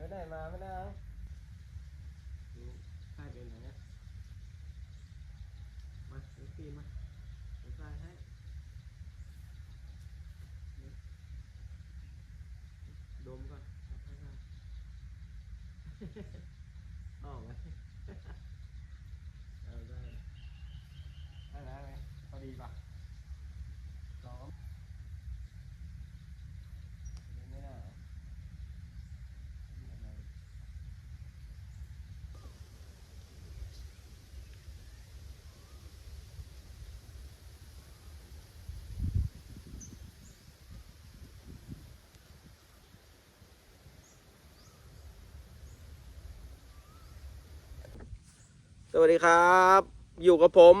ไปได้มาไม่ได้ให้เป็นไหนเนี่ยมาเอ็กซ์มาเดี๋ยวใส่ให้ดมก่อนให้ใส่ออกไหมเอาได้ ได้แล้วไหมพอดีป่ะสองไม่ได้ ส วัสดีครับ อยู่กับผม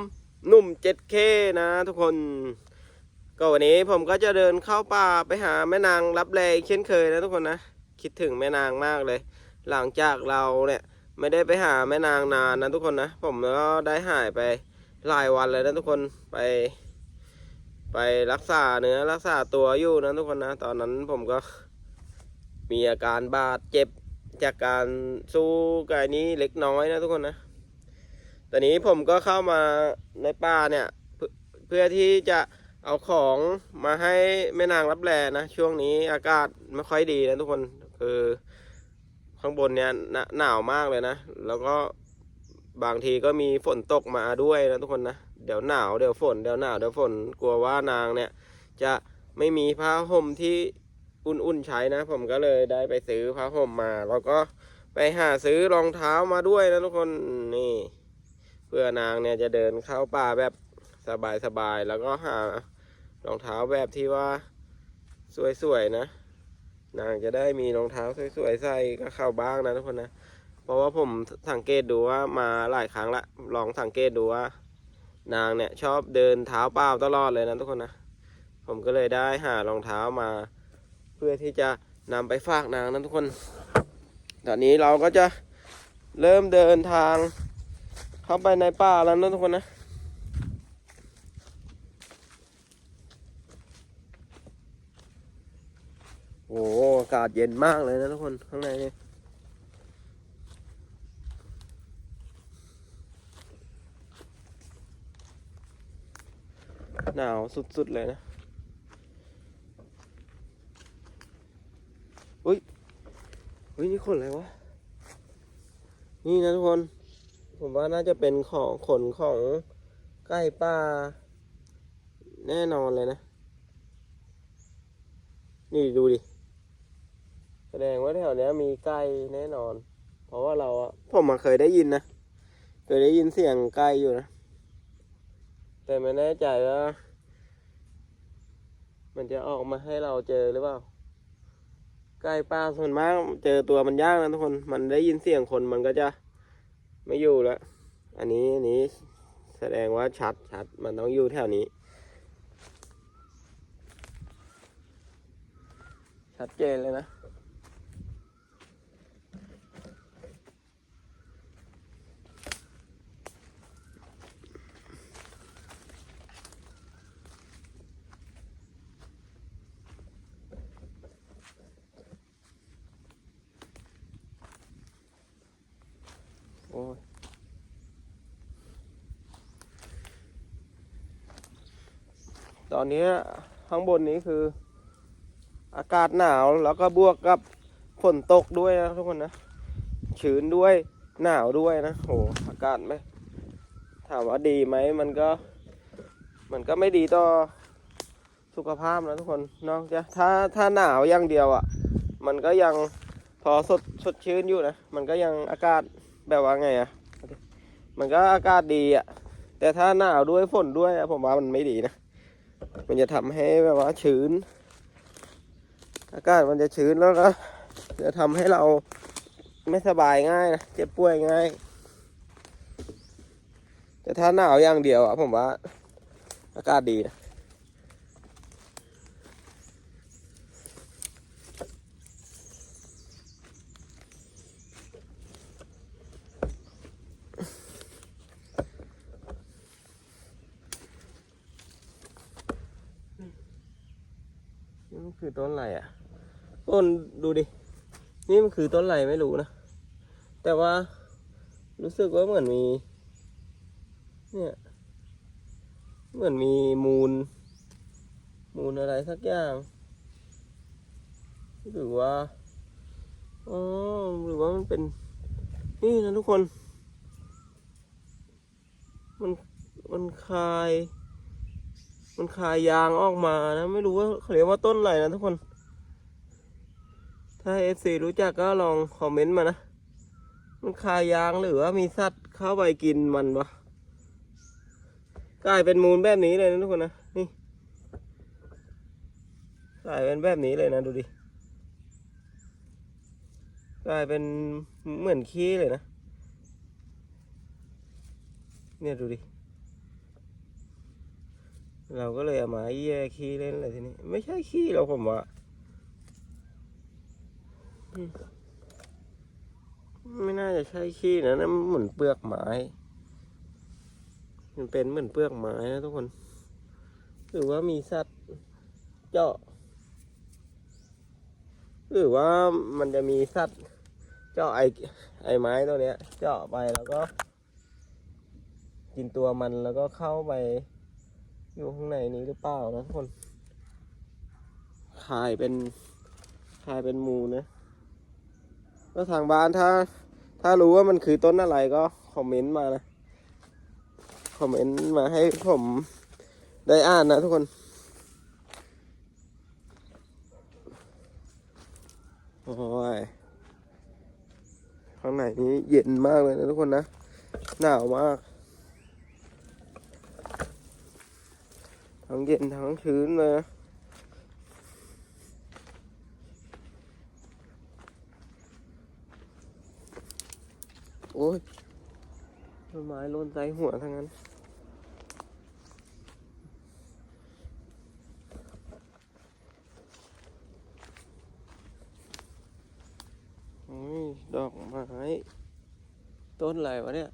หนุ่ม 7K นะทุกคน ก็วันนี้ผมก็จะเดินเข้าป่าไปหาแม่นางรับแลอีกเช่นเคยนะทุกคนนะ คิดถึงแม่นางมากเลย หลังจากเราเนี่ยไม่ได้ไปหาแม่นางนานนะทุกคนนะ ผมก็ได้หายไปหลายวันเลยนะทุกคนไป ไปรักษาเนื้อรักษาตัวอยู่นะทุกคนนะ ตอนนั้นผมก็มีอาการบาดเจ็บจากการสู้กับไอ้นี้เล็กน้อยนะทุกคนนะ อนนี้ผมก็เข้ามาในป่าเนี่ย เพื่อที่จะเอาของมาให้แม่นางรับแลนะ ช่วงนี้อากาศไม่ค่อยดีนะทุกคนคือข้างบนเนี่ยหนาวมากเลยนะ แล้วก็บางทีก็มีฝนตกมาด้วยนะทุกคนนะ เดี๋ยวหนาวเดี๋ยวฝนเดี๋ยวหนาวเดี๋ยวฝนกลัวว่านางเนี่ย จะไม่มีผ้าห่มที่อุ่นๆใช้นะ ผมก็เลยได้ไปซื้อผ้าห่มมา แล้วก็ไปหาซื้อรองเท้ามาด้วยนะทุกคนนี่ พื่อนางเนี่ยจะเดินเข้าป่าแบบสบายๆแล้วก็หารองเท้าแบบที่ว่าสวยๆนะ นางจะได้มีรองเท้าสวยๆใส่ก็เข้าบ้างนะทุกคนนะเพราะว่าผมสังเกตดูว่ามาหลายครั้งละลองสังเกตดูว่า นางเนี่ยชอบเดินเท้าเปล่าตลอดเลยนะทุกคนนะผมก็เลยได้หารองเท้ามา เพื่อที่จะนำไปฝากนางนะทุกคน ตอนนี้เราก็จะเริ่มเดินทาง เข้าไปในป่าแล้วนะทุกคนนะโอ้โหอากาศเย็นมากเลยนะทุกคนข้างในนี่หนาวสุดๆเลยนะอุ้ยอุ้ยนี่ขนอะไรวะ นี่นะทุกคน ผมว่าน่าจะเป็นของขนของใกล้ป่า แน่นอนเลยนะ นี่ดูดิ แสดงว่าแถวเนี้ยมีไก่แน่นอน เพราะว่าเราอะผมมาเคยได้ยินนะ เคยได้ยินเสียงไก่อยู่นะ แต่ไม่แน่ใจว่า มันจะออกมาให้เราเจอหรือเปล่าไก่ป่าส่วนมากเจอตัวมันยากนะทุกคน มันได้ยินเสียงคนมันก็จะ ไม่อยู่แล้ว อันนี้อันนี้แสดงว่าชัดชัดมันต้องอยู่แถวนี้ ชัดเจนเลยนะ อ้ยตอนนี้ข้างบนนี้คือ อากาศหนาวแล้วก็บวกกับฝนตกด้วยนะทุกคนนะชื้นด้วยหนาวด้วยนะโหอากาศไหมถามว่าดีไหมมันก็ มันก็ไม่ดีต่อสุขภาพนะทุกคนนอกจากถ้าถ้าหนาวอย่างเดียวอะ่ะ มันก็ยังพอสดสดชื้นอยู่นะ มันก็ยังอากาศ แบบว่าไงอะ่ะมันก็อากาศดีอะ่ะแต่ถ้าหนาวด้วยฝนด้วยผมว่ามันไม่ดีนะ มันจะทำให้แบบว่าชื้น อากาศมันจะชื้นแล้วก็จะทำให้เราไม่สบายง่ายนะเจ็บป่วยง่าย แต่ถ้าหนาวอย่างเดียวอะผมว่าอากาศดีนะ ต้นอะไรอะต้นดูดิ นี่มันคือต้นอะไรไม่รู้นะ แต่ว่ารู้สึกว่าเหมือนมี เนี่ย เหมือนมีมูล มูลอะไรสักอย่าง หรือว่า อ๋อ หรือว่ามันเป็น นี่นะทุกคน มัน มันคาย มันคายยางออกมานะ ไม่รู้ว่าเขาเรียกว่าต้นอะไรนะทุกคน ถ้าเอฟซีรู้จักก็ลองคอมเมนต์มานะ มันคายยางหรือว่ามีสัตว์เข้าไปกินมันปะกลายเป็นมูลแบบนี้เลยนะทุกคนนะ นี่กลายเป็นแบบนี้เลยนะดูดิ กลายเป็นเหมือนขี้เลยนะ เนี่ยดูดิ เราก็เลยเอามาแย่ขี้เล่นเลยทีนี้ ไม่ใช่ขี้เราผมว่าอืมไม่น่าจะใช่ขี้นะนั่นมันเหมือนเปลือกไม้มันเป็นเหมือนเปลือกไม้นะทุกคน หรือว่ามีสัตว์เจาะ หรือว่ามันจะมีสัตว์เจาะไอไอไม้ตัวเนี้ย เจาะไปแล้วก็ กินตัวมันแล้วก็เข้าไป อยู่ข้างในนี้หรือเปล่านะทุกคนขายเป็นขายเป็นมูนะก็ทางบ้านถ้า ถ้ารู้ว่ามันคือต้นอะไรก็คอมเมนต์มานะคอมเมนต์มาให้ผมได้อ่านนะทุกคน โอ้ยข้างในนี้เย็นมากเลยนะทุกคนนะ หนาวมาก ทั้งเย็นทั้งชื้นเลยนะโอ้ยต้นไม้ล่นใส่หัวทั้งนั้น โอ้ย ดอกไม้ ต้นอะไรวะเนี่ย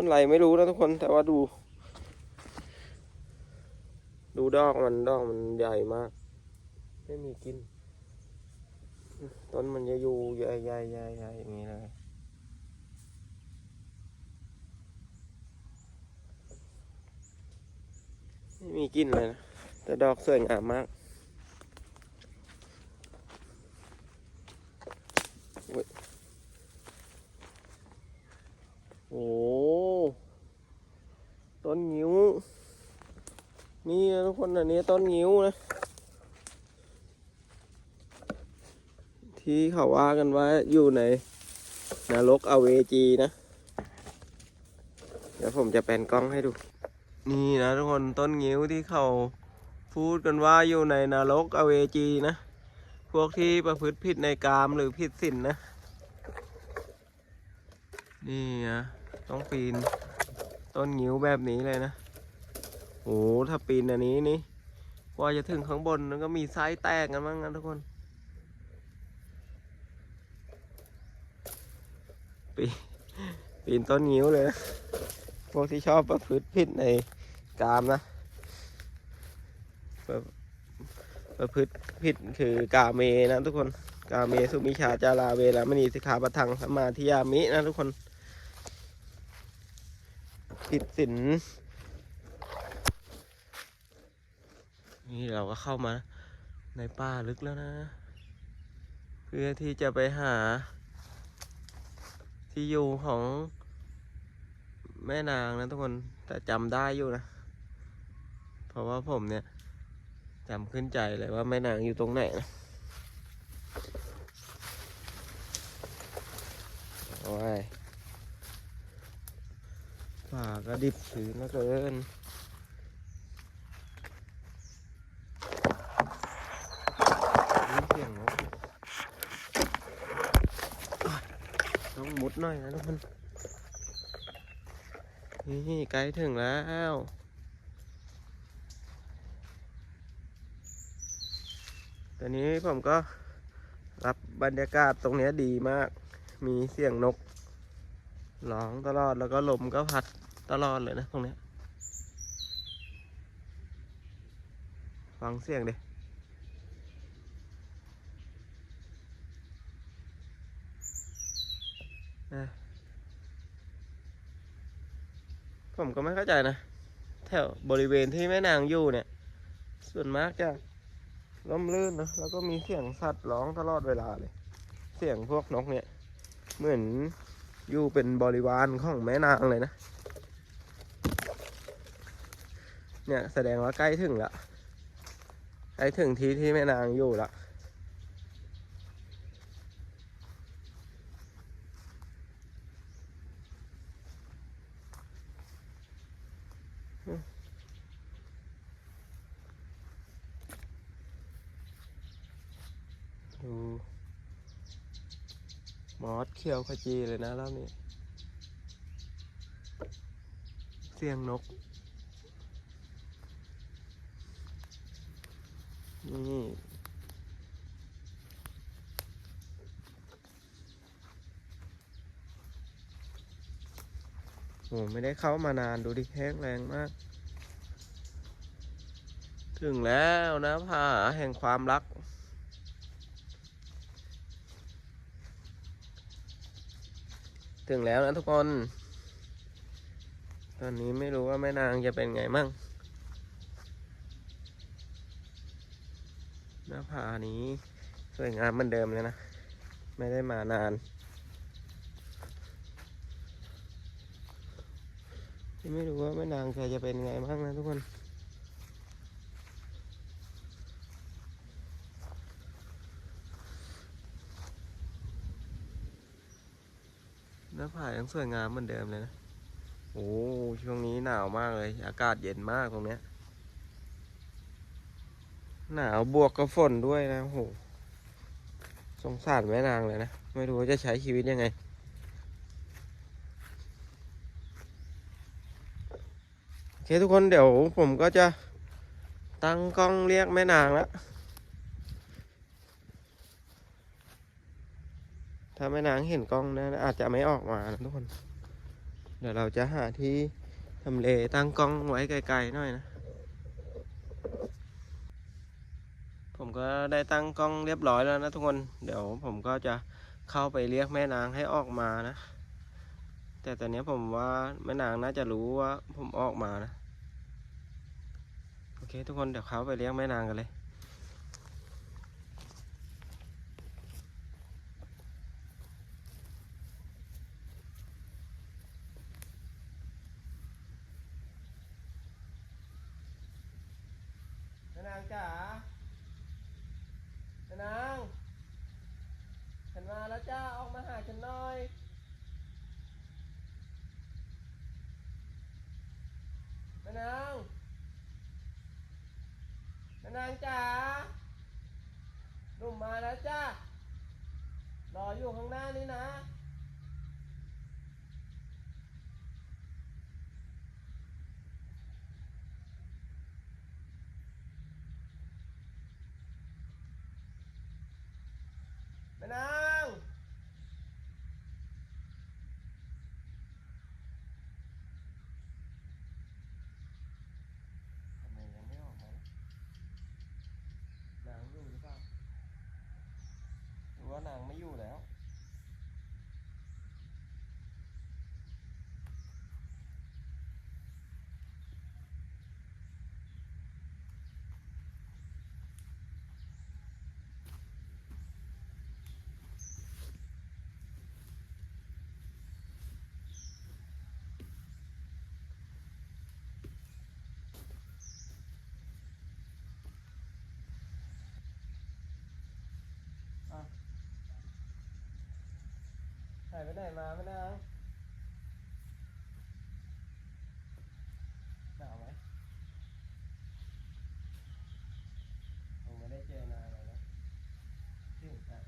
ต้นอะไรไม่รู้นะทุกคนแต่ว่าดู ดูดอกมันดอกมันใหญ่มาก ไม่มีกิน ต้นมันจะอยู่ใหญ่ใหญ่ใหญ่ใหญ่อย่างนี้เลยไม่มีกินเลยนะแต่ดอกสวยงามมากโอ้ยโอ้ต้นงิ้ว นี่ทุกคนอันนี้ต้นงิ้วนะ ที่เขาว่ากันว่าอยู่ในนรกอเวจีนะ เดี๋ยวผมจะแปลนกล้องให้ดู นี่นะทุกคนต้นงิ้วที่เขาพูดกันว่าอยู่ในนรกอเวจีนะ พวกที่ประพฤติผิดในกามหรือผิดศีลนะนี่นะต้องปีนต้นงิ้วแบบนี้เลยนะ อ้ถ้าปีนอันนี้นี่กว่าจะถึงข้างบนมันก็มีไซส้แตกกันมั้งนะทุกคน ปีปีนต้นงิ้วเลยนะพวกที่ชอบประพฤติผิดในกามนะประประพฤติผิดคือกาเมนะทุกคน กาเมสุมิชาจาราเวรามณีสิกขาปทังสมมาธิยามินะทุกคนผิดศีล นี่เราก็เข้ามาในป่าลึกแล้วนะ เพื่อที่จะไปหา ที่อยู่ของแม่นางนะทุกคนแต่จำได้อยู่นะ เพราะว่าผมเนี่ยจำขึ้นใจเลยว่าแม่นางอยู่ตรงไหนนะโอ้ยป่าก็ดิบชื้นเหลือเกินเสียงนกต้องมุด หน่อยนะทุกคน นี่ใกล้ถึงแล้วตอนนี้ผมก็รับบรรยากาศตรงนี้ดีมาก มีเสียงนกร้องตลอดแล้วก็ลมก็พัดตลอดเลยนะตรงนี้ ฟังเสียงดิ นะผมก็ไม่เข้าใจนะ แถวบริเวณที่แม่นางอยู่เนี่ย ส่วนมากจะร่มรื่นนะแล้วก็มีเสียงสัตว์ร้องตลอดเวลาเลย เสียงพวกนกเนี่ย เหมือนอยู่เป็นบริวารของแม่นางเลยนะ เนี่ยแสดงว่าใกล้ถึงละใกล้ถึงที่ที่แม่นางอยู่ละ ดูมอสเขียวขจีเลยนะรอบนี้ เสียงนก นี่โหไม่ได้เข้ามานานดูดิแห้งแรงมาก ถึงแล้วนะผาแห่งความรัก ถึงแล้วนะทุกคน ตอนนี้ไม่รู้ว่าแม่นางจะเป็นไงมั่ง หน้าผานี้สวยงามเหมือนเดิมเลยนะ ไม่ได้มานานไม่รู้ว่าแม่นางแกจะเป็นไงบ้างนะทุกคน หน้าผายังสวยงามเหมือนเดิมเลยนะ โอ้ช่วงนี้หนาวมากเลย อากาศเย็นมากตรงเนี้ย หนาวบวกกับฝนด้วยนะโหสงสารแม่นางเลยนะ ไม่รู้ว่าจะใช้ชีวิตยังไง โอเคทุกคนเดี๋ยวผมก็จะตั้งกล้องเรียกแม่นางแล้ว ถ้าแม่นางเห็นกล้องนะอาจจะไม่ออกมานะทุกคน เดี๋ยวเราจะหาที่ทำเลตั้งกล้องไว้ไกลๆหน่อยนะ ผมก็ได้ตั้งกล้องเรียบร้อยแล้วนะทุกคน เดี๋ยวผมก็จะเข้าไปเรียกแม่นางให้ออกมานะ แต่ตอนนี้ผมว่าแม่นางน่าจะรู้ว่าผมออกมานะ โอเค ทุกคนเดี๋ยวเข้าไปเรียกแม่นางกันเลยางจ๋าแม่นางฉันมาแล้วจ้าออกมาหาฉันหน่อยแม่นางแม่นางจ๋าหนุ่มมาแล้วจ้ารออยู่ข้างหน้านี่นะ แม่นางทำไมยังไม่ออกมานางอยู่หรือเปล่าหรือว่านางไม่อยู่แล้ว หายไหนมาแม่นางหนาวไหมผมไม่ได้เจอนานเลยนะถึงจะ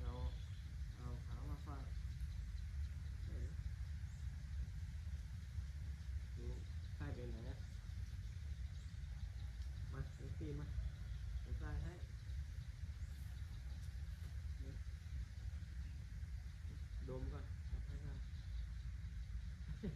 เราเอาขามาฟาดเออดูใกล้เป็นไหนนะมาเดี๋ยวปีมา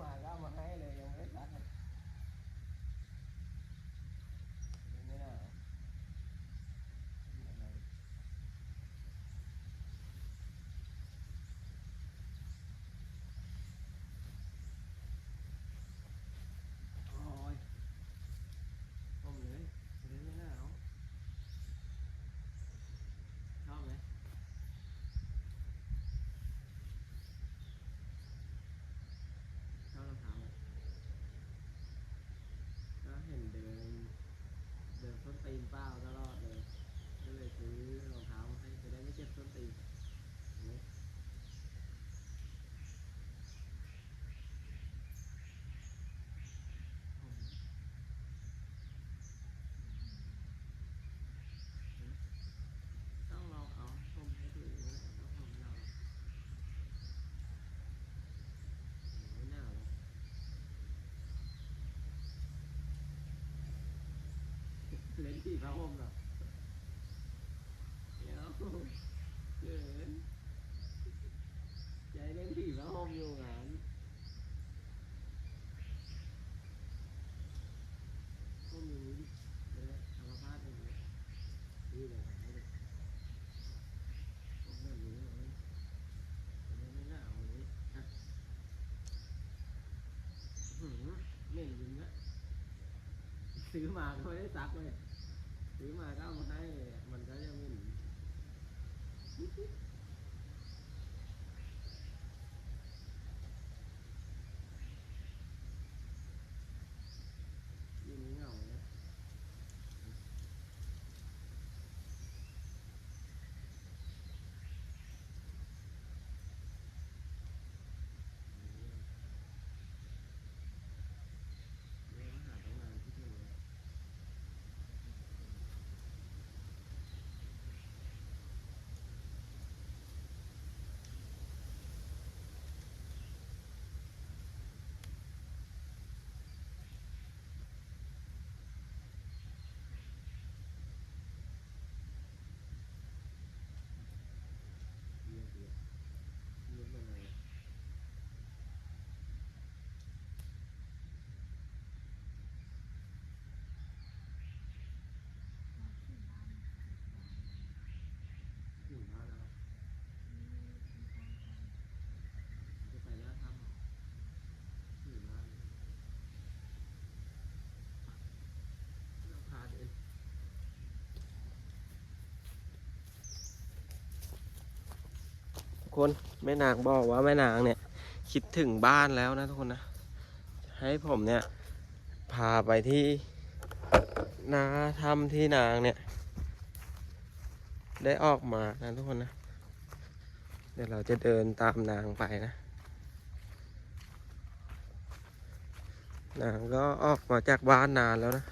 มาก็เอามาให้เลยยังไม่ได้ซักเลยไม่น่าเอาอะไร โอ้ยต้มเลยจะได้ไม่หนาวชอบไหมชอบรองเท้าไหมก็เห็นเดิน เดิ นส้นตีนเปล่าตลอดเลย ก็เลยซื้อรองเท้ามาให้จะได้ไม่เจ็บส้นตีนเห็นไหมต้องลองเอาส้มให้ดูนะต้องลองเราไม่น่าหรอกเล่น ที่พระห่มเหรอเดี๋ยวเกินใจเล่นที่พระห่มอยู่งานห่มอย่งนี้เดี๋ยวธรรมชาตินี่นี่เลยให้ดูห่มแบบนี้เลยจะได้ไม่หนาวอางนี้อะหืมเหม็นจริงนะซื้อมาก็ไม่ได้ซักเลย ซื้อมาก็เอามาให้เลยอะมันก็ยังไม่หนียิงเหงาเนี่ยเรียกว่าหาตั้งนานที่เจอเลย เยียบเยียบเยียบมาเลยถึงบ้านแล้วจะไปย่าทำเหรอถึงบ้านเราพาเดิน ทุก คนแม่นางบอกว่าแม่นางเนี่ย คิดถึงบ้านแล้วนะทุกคนนะ ให้ผมเนี่ย พาไปที่นาทำที่นางเนี่ย ได้ออกมานะทุกคนนะ เดี๋ยวเราจะเดินตามนางไปนะ นางก็ออกมาจากบ้านนานแล้วนะ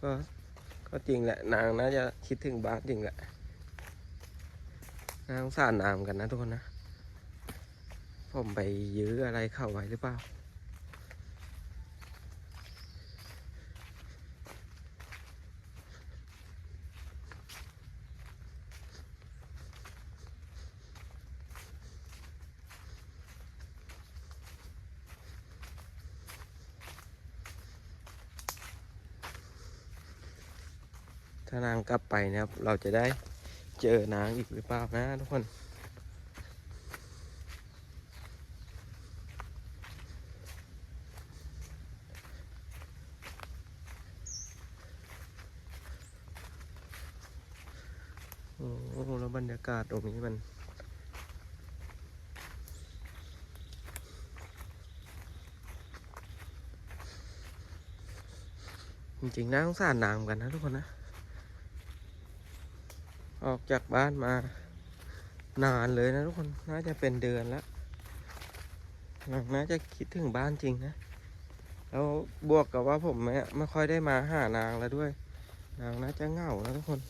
ก็ก็จริงแหละ นางน่าจะคิดถึงบ้านจริงแหละ น่าสงสารนามกันนะทุกคนนะ ผมไปยื้ออะไรเข้าไว้หรือเปล่า ถ้านางกลับไปนะครับ เราจะได้ เจอนางอีกหรือเปล่านะทุกคน โอ้แล้วบรรยากาศตรงนี้มันจริงๆน่าสงสารนางกันนะทุกคนนะ ออกจากบ้านมานานเลยนะทุกคน น่าจะเป็นเดือนแล้วนางน่าจะคิดถึงบ้านจริงนะ แล้วบวกกับว่าผมไม่ไม่ค่อยได้มาหานางแล้วด้วย นางน่าจะเหงานะทุกคน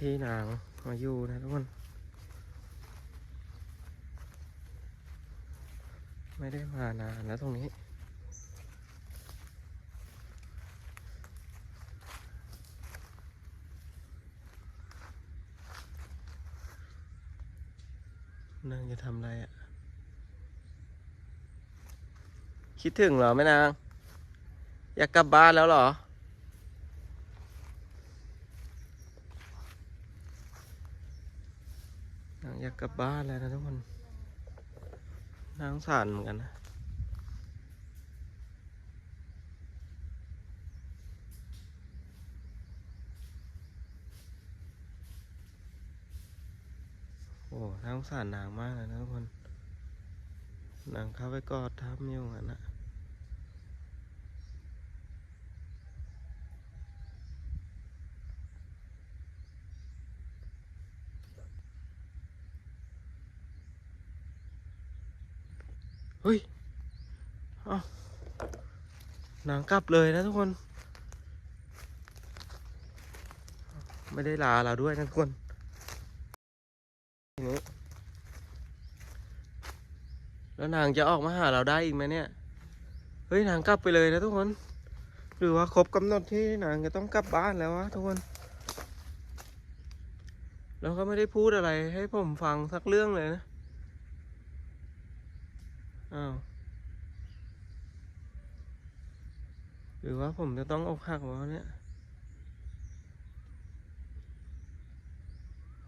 ที่หนาวมาอยู่นะทุกคน ไม่ได้มานานแล้วตรงนี้ นางจะทำอะไรอะ่ะ คิดถึงเหรอแม่นาง อยากกลับบ้านแล้วเหรอ อยากกลับบ้านแล้วนะทุกคนนางสงสารเหมือนกันนะโอ้น่าสงสารนางมากเลยนะทุกคน นางเข้าไปกอดทับอยู่งั้นนะ เฮ้ยเอ้านางกลับเลยนะทุกคน ไม่ได้ลาเราด้วยนะทุกคนทีนี้แล้วนางจะออกมาหาเราได้อีกไหมเนี่ย เฮ้ยนางกลับไปเลยนะทุกคน หรือว่าครบกำหนดที่นางจะต้องกลับบ้านแล้ววะทุกคน แล้วก็ไม่ได้พูดอะไรให้ผมฟังสักเรื่องเลยนะ อ้าว หรือว่าผมจะต้องอกหักวะเนี่ย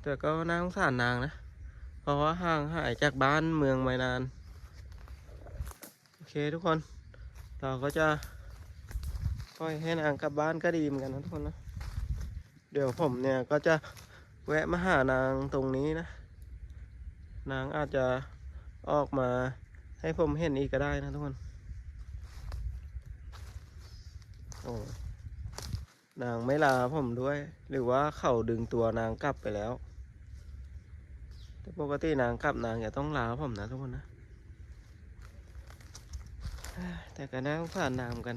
แต่ก็น่าสงสารนางนะ เพราะว่าห่างหายจากบ้านเมืองมานาน โอเคทุกคน เราก็จะปล่อยให้นางกลับบ้านก็ดีเหมือนกันนะทุกคนนะ เดี๋ยวผมเนี่ยก็จะแวะมาหานางตรงนี้นะ นางอาจจะออกมา ให้ผมเห็นอีกก็ได้นะทุกคน โอ้นางไม่ลาผมด้วย หรือว่าเขาดึงตัวนางกลับไปแล้ว แต่ปกตินางกลับนางจะต้องลาผมนะทุกคนนะ แต่ก็น่าสงสารนางเหมือนกัน